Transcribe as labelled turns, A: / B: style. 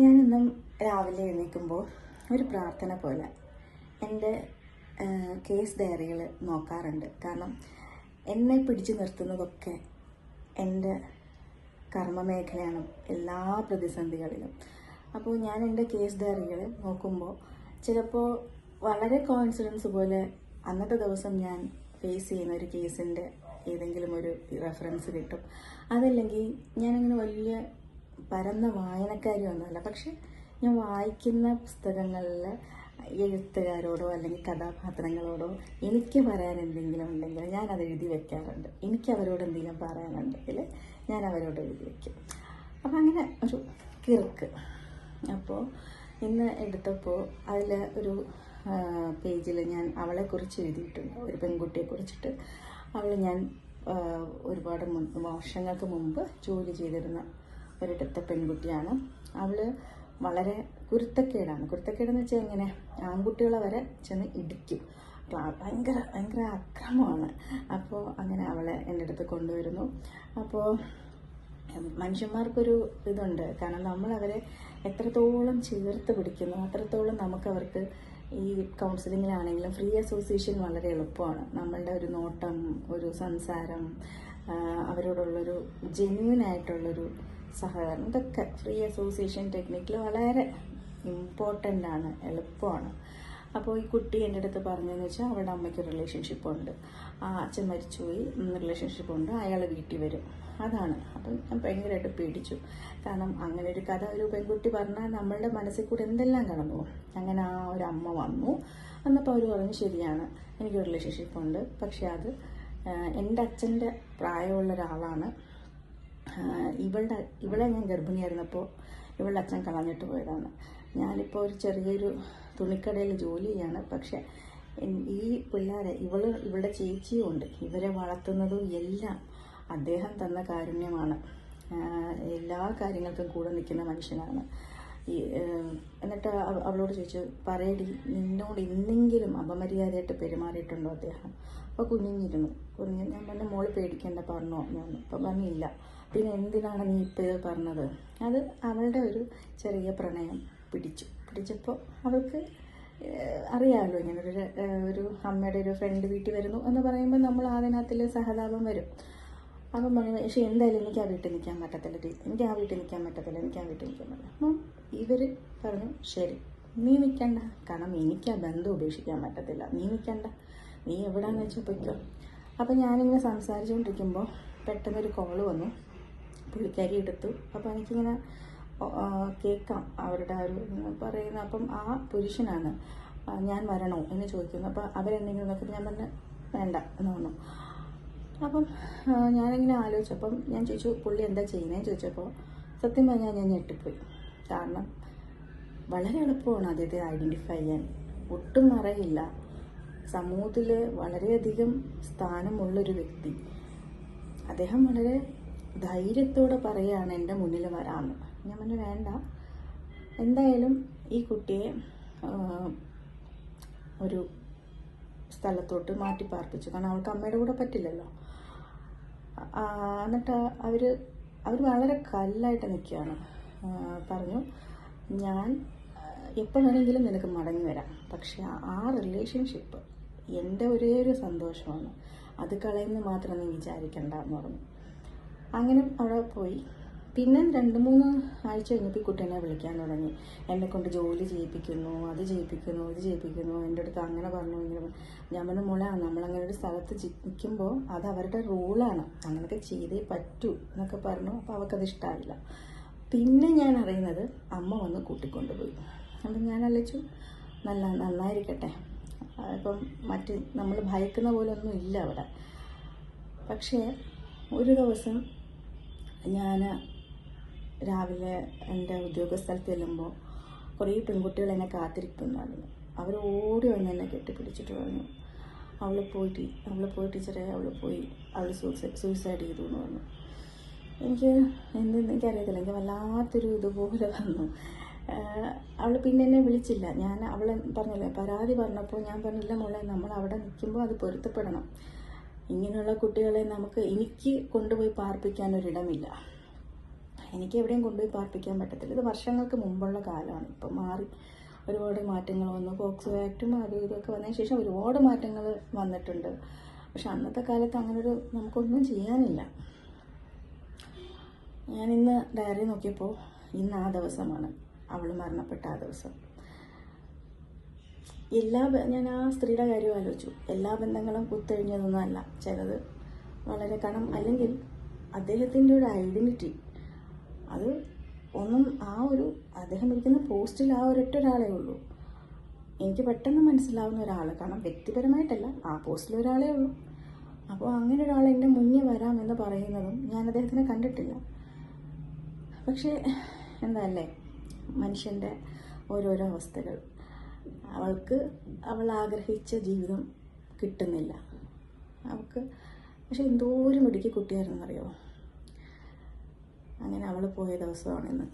A: ഞാനിന്നും രാവിലെ എഴുന്നേൽക്കുമ്പോൾ ഒരു പ്രാർത്ഥന പോലെ എന്റെ കേസ് ഡയറികൾ നോക്കാറുണ്ട്. കാരണം എന്നെ പിടിച്ചു നിർത്തുന്നതൊക്കെ എന്റെ കർമ്മമേഖലയാണ് എല്ലാ പ്രതിസന്ധികളിലും. അപ്പോൾ ഞാൻ എന്റെ കേസ് ഡയറികൾ നോക്കുമ്പോൾ ചിലപ്പോൾ വളരെ കോൺഫിഡൻസ് പോലെ അന്നത്തെ ദിവസം ഞാൻ ഫേസ് ചെയ്യുന്ന ഒരു കേസിന്റെ ഏതെങ്കിലും ഒരു റെഫറൻസ് കിട്ടും. അതല്ലെങ്കിൽ ഞാനങ്ങനെ വലിയ പരന്ന വായനക്കാരിയൊന്നുമല്ല പക്ഷെ ഞാൻ വായിക്കുന്ന പുസ്തകങ്ങളിൽ എഴുത്തുകാരോടോ അല്ലെങ്കിൽ കഥാപാത്രങ്ങളോടോ എനിക്ക് പറയാൻ എന്തെങ്കിലും ഉണ്ടെങ്കിൽ ഞാൻ അത് എഴുതി വെക്കാറുണ്ട്. എനിക്ക് അവരോട് എന്തെങ്കിലും പറയാനുണ്ടെങ്കിൽ ഞാൻ അവരോട് എഴുതി വെക്കും. അപ്പം അങ്ങനെ ഒരു കിറുക്ക്. അപ്പോൾ ഇന്ന് എടുത്തപ്പോൾ അതിൽ ഒരു പേജിൽ ഞാൻ അവളെക്കുറിച്ച് എഴുതിയിട്ടുണ്ട്. ഒരു പെൺകുട്ടിയെ കുറിച്ചിട്ട് അവൾ ഞാൻ ഒരുപാട് വർഷങ്ങൾക്ക് മുമ്പ് ജോലി ചെയ്തിരുന്ന ഒരിടത്തെ പെൺകുട്ടിയാണ്. അവൾ വളരെ കുരുത്തക്കേടാണ്. കുരുത്തക്കേടെന്ന് വെച്ചാൽ എങ്ങനെ? ആൺകുട്ടികളെ വരെ ചെന്ന് ഇടിക്കും. ഭയങ്കര ഭയങ്കര അക്രമമാണ്. അപ്പോൾ അങ്ങനെ അവളെ എന്റെ അടുത്ത് കൊണ്ടുവരുന്നു. അപ്പോൾ മനുഷ്യന്മാർക്കൊരു ഇതുണ്ട്. കാരണം നമ്മൾ അവരെ എത്രത്തോളം ചേർത്ത് പിടിക്കുന്നു അത്രത്തോളം നമുക്ക് അവർക്ക് ഈ കൗൺസിലിങ്ങിലാണെങ്കിലും ഫ്രീ അസോസിയേഷൻ വളരെ എളുപ്പമാണ്. നമ്മളുടെ ഒരു നോട്ടം ഒരു സംസാരം അവരോടുള്ളൊരു ജെന്യൂൻ ആയിട്ടുള്ളൊരു സഹകരണം. ഇതൊക്കെ ഫ്രീ അസോസിയേഷൻ ടെക്നിക്കിൽ വളരെ ഇമ്പോർട്ടന്റ് ആണ് എളുപ്പമാണ്. അപ്പോൾ ഈ കുട്ടി എന്റെ അടുത്ത് പറഞ്ഞതെന്ന് വെച്ചാൽ അവളുടെ അമ്മയ്ക്ക് റിലേഷൻഷിപ്പ് ഉണ്ട്. ആ അച്ഛൻ മരിച്ചുപോയി റിലേഷൻഷിപ്പ് ഉണ്ട് അയാൾ വീട്ടിൽ വരും. അതാണ്. അപ്പം ഞാൻ ഭയങ്കരമായിട്ട് പേടിച്ചു. കാരണം അങ്ങനെ ഒരു കഥ ഒരു പെൺകുട്ടി പറഞ്ഞാൽ നമ്മളുടെ മനസ്സിൽ കൂടെ എന്തെല്ലാം കടന്നു അങ്ങനെ ആ ഒരു അമ്മ വന്നു. വന്നപ്പോൾ അവർ പറഞ്ഞു ശരിയാണ് എനിക്ക് റിലേഷൻഷിപ്പ് ഉണ്ട്. പക്ഷേ അത് എന്റെ അച്ഛന്റെ പ്രായമുള്ള ഒരാളാണ്. ഇവളുടെ ഇവളെ ഞാൻ ഗർഭിണിയായിരുന്നപ്പോൾ ഇവളുടെ അച്ഛൻ കളഞ്ഞിട്ട് പോയതാണ്. ഞാനിപ്പോൾ ഒരു ചെറിയൊരു തുണിക്കടയിൽ ജോലി ചെയ്യാണ്. പക്ഷെ ഈ പിള്ളേരെ ഇവൾ ഇവളുടെ ചേച്ചിയും ഉണ്ട്. ഇവരെ വളർത്തുന്നതും എല്ലാം അദ്ദേഹം തന്ന കാരുണ്യമാണ്. എല്ലാ കാര്യങ്ങൾക്കും കൂടെ നിൽക്കുന്ന മനുഷ്യനാണ്. ഈ എന്നിട്ട് അവളോട് ചോദിച്ചു പറയടി നിന്നോട് എന്തെങ്കിലും അപമര്യാദയായിട്ട് പെരുമാറിയിട്ടുണ്ടോ അദ്ദേഹം? അപ്പോൾ കുഞ്ഞിഞ്ഞിരുന്നു കുഞ്ഞ് ഞാൻ പറഞ്ഞു മോൾ പേടിക്കേണ്ട പറഞ്ഞോ ഞാൻ അപ്പോൾ പറഞ്ഞില്ല പിന്നെ എന്തിനാണ് നീ ഇപ്പോൾ ഇത് പറഞ്ഞത്? അത് അവളുടെ ഒരു ചെറിയ പ്രണയം പിടിച്ചു. പിടിച്ചപ്പോൾ അവൾക്ക് അറിയാമല്ലോ ഇങ്ങനെ ഒരു ഒരു അമ്മയുടെ ഒരു ഫ്രണ്ട് വീട്ടിൽ വരുന്നു എന്ന് പറയുമ്പോൾ നമ്മൾ അതിനകത്തിൽ സഹതാപം വരും. അപ്പം പറയുന്നത് പക്ഷേ എന്തായാലും എനിക്ക് ആ വീട്ടിൽ നിൽക്കാൻ പറ്റത്തില്ല എനിക്ക് ആ വീട്ടിൽ നിൽക്കാൻ പറ്റത്തില്ല എനിക്ക് ആ വീട്ടിൽ നിൽക്കാൻ പറ്റില്ല അപ്പം ഇവർ പറഞ്ഞു ശരി നീ നിൽക്കണ്ട. കാരണം എനിക്ക് ആ ബന്ധം ഉപേക്ഷിക്കാൻ പറ്റത്തില്ല. നീ നിൽക്കണ്ട. നീ എവിടെയാന്ന് വെച്ചാൽ പൊയ്ക്കോ. അപ്പം ഞാനിങ്ങനെ സംസാരിച്ചുകൊണ്ടിരിക്കുമ്പോൾ പെട്ടെന്നൊരു കോൾ വന്നു. പുള്ളിക്കാരി എടുത്തു. അപ്പോൾ എനിക്കിങ്ങനെ കേൾക്കാം. അവരുടെ ഒരു പറയുന്ന അപ്പം ആ പുരുഷനാണ് ഞാൻ വരണോ? എന്ന് ചോദിക്കുന്നു. അപ്പോൾ അവരെന്തെങ്കിലും നോക്കിയിട്ട് ഞാൻ പറഞ്ഞു വേണ്ട എന്ന് പറഞ്ഞു. അപ്പം ഞാനിങ്ങനെ ആലോചിച്ചപ്പം ഞാൻ ചോദിച്ചു പുള്ളി എന്താ ചെയ്യുന്നതെന്ന് ചോദിച്ചപ്പോൾ സത്യം പറഞ്ഞാൽ ഞാൻ ഞെട്ടിപ്പോയി. കാരണം വളരെ എളുപ്പമാണ് അദ്ദേഹത്തെ ഐഡന്റിഫൈ ചെയ്യാൻ. ഒട്ടും മറയില്ല. സമൂഹത്തിൽ വളരെയധികം സ്ഥാനമുള്ളൊരു വ്യക്തി. അദ്ദേഹം വളരെ ധൈര്യത്തോടെ പറയുകയാണ് എന്റെ മുന്നിൽ വരാമെന്ന്. ഞാൻ പറഞ്ഞു വേണ്ട. എന്തായാലും ഈ കുട്ടിയെ ഒരു സ്ഥലത്തോട്ട് മാറ്റി പാർപ്പിച്ചു. കാരണം അവൾക്ക് അമ്മയുടെ കൂടെ പറ്റില്ലല്ലോ. എന്നിട്ട് അവർ അവർ വളരെ കല്ലായിട്ട് നിൽക്കുകയാണ്. പറഞ്ഞു ഞാൻ എപ്പോൾ വേണമെങ്കിലും നിനക്ക് മടങ്ങി വരാം. പക്ഷെ ആ- ആ റിലേഷൻഷിപ്പ് എന്റെ ഒരേ ഒരു സന്തോഷമാണ്. അത് കളയുന്നു മാത്രം നീ വിചാരിക്കണ്ട എന്ന് പറഞ്ഞു. അങ്ങനെ അവിടെ പോയി. പിന്നെ രണ്ട് മൂന്ന് ആഴ്ച കഴിഞ്ഞപ്പോൾ ഈ കുട്ടീനെ വിളിക്കാൻ തുടങ്ങി. എന്നെ കൊണ്ട് ജോലി ചെയ്യിപ്പിക്കുന്നു അത് ചെയ്യിപ്പിക്കുന്നു ഇത് ചെയ്യിപ്പിക്കുന്നു എന്റെ അടുത്ത് അങ്ങനെ പറഞ്ഞു ഇങ്ങനെ. ഞാൻ പറഞ്ഞു മോളെ നമ്മളങ്ങനെ ഒരു സ്ഥലത്ത് നിൽക്കുമ്പോൾ അത് അവരുടെ റൂളാണ് അങ്ങനെയൊക്കെ ചെയ്തേ പറ്റൂ എന്നൊക്കെ പറഞ്ഞു. അപ്പോൾ അവൾക്കത് ഇഷ്ടമായില്ല പിന്നെ ഞാൻ അറിയുന്നത് അമ്മ വന്ന് കൂട്ടിക്കൊണ്ടുപോയി. അപ്പം ഞാൻ അലച്ചു നല്ല നന്നായിരിക്കട്ടെ. ഇപ്പം മറ്റ് നമ്മൾ ഭയക്കുന്ന പോലെ ഒന്നും ഇല്ല അവിടെ. പക്ഷേ ഒരു ദിവസം ഞാൻ രാവിലെ എന്റെ ഉദ്യോഗ സ്ഥലത്ത് ചെല്ലുമ്പോൾ കുറേ പെൺകുട്ടികൾ എന്നെ കാത്തിരിക്കുന്നുണ്ടായിരുന്നു അവർ ഓടി വന്ന് എന്നെ കെട്ടിപ്പിടിച്ചിട്ട് പറഞ്ഞു അവൾ പോയി ടീ അവൾ പോയി ടീച്ചറെ അവൾ പോയി അവൾ സൂസൈഡ് സൂയിസൈഡ് ചെയ്തു എന്ന് പറഞ്ഞു. എനിക്ക് എന്തെന്ന് എനിക്കറിയത്തില്ല എനിക്ക് വല്ലാത്തൊരു ഇതുപോലെ വന്നു. അവൾ പിന്നെ എന്നെ വിളിച്ചില്ല. ഞാൻ അവൾ പറഞ്ഞില്ലേ പരാതി പറഞ്ഞപ്പോൾ ഞാൻ പറഞ്ഞില്ല മോളെ നമ്മൾ അവിടെ നിൽക്കുമ്പോൾ അത് പൊരുത്തപ്പെടണം. ഇങ്ങനെയുള്ള കുട്ടികളെ നമുക്ക് എനിക്ക് കൊണ്ടുപോയി പാർപ്പിക്കാൻ ഒരിടമില്ല. എനിക്ക് എവിടെയും കൊണ്ടുപോയി പാർപ്പിക്കാൻ പറ്റത്തില്ല. ഇത് വർഷങ്ങൾക്ക് മുമ്പുള്ള കാലമാണ്. ഇപ്പം മാറി ഒരുപാട് മാറ്റങ്ങൾ വന്നു. ഫോക്സ് ആക്റ്റും അതും ഇതൊക്കെ വന്നതിന് ശേഷം ഒരുപാട് മാറ്റങ്ങൾ വന്നിട്ടുണ്ട്. പക്ഷെ അന്നത്തെ കാലത്ത് അങ്ങനൊരു നമുക്കൊന്നും ചെയ്യാനില്ല. ഞാൻ ഇന്ന് ഡയറി നോക്കിയപ്പോൾ ഇന്ന് ആ ദിവസമാണ്. അവൾ മരണപ്പെട്ട ആ ദിവസം. എല്ലാ ഞാൻ ആ സ്ത്രീയുടെ കാര്യം ആലോചിച്ചു. എല്ലാ ബന്ധങ്ങളും കുത്തഴിഞ്ഞതൊന്നും അല്ല. ചിലത് വളരെ കാരണം അല്ലെങ്കിൽ അദ്ദേഹത്തിന്റെ ഒരു ഐഡന്റിറ്റി അത് ഒന്നും ആ ഒരു അദ്ദേഹം ഇരിക്കുന്ന പോസ്റ്റിൽ ആ ഒരൊറ്റ ഒരാളേ ഉള്ളൂ. എനിക്ക് പെട്ടെന്ന് മനസ്സിലാവുന്ന ഒരാൾ കാരണം വ്യക്തിപരമായിട്ടല്ല ആ പോസ്റ്റിൽ ഒരാളേ ഉള്ളൂ. അപ്പോൾ അങ്ങനെ ഒരാൾ എന്റെ മുന്നിൽ വരാമെന്ന് പറയുന്നതും ഞാൻ അദ്ദേഹത്തിനെ കണ്ടിട്ടില്ല. പക്ഷേ എന്താല്ലേ മനുഷ്യന്റെ ഓരോരോ അവസ്ഥകൾ. അവൾക്ക് അവൾ ആഗ്രഹിച്ച ജീവിതം കിട്ടുന്നില്ല. അവൾക്ക് പക്ഷെ എന്തോരം മിടുക്കി കുട്ടിയായിരുന്നറിയോ അങ്ങനെ അവൾ പോയ ദിവസമാണ് ഇന്ന്.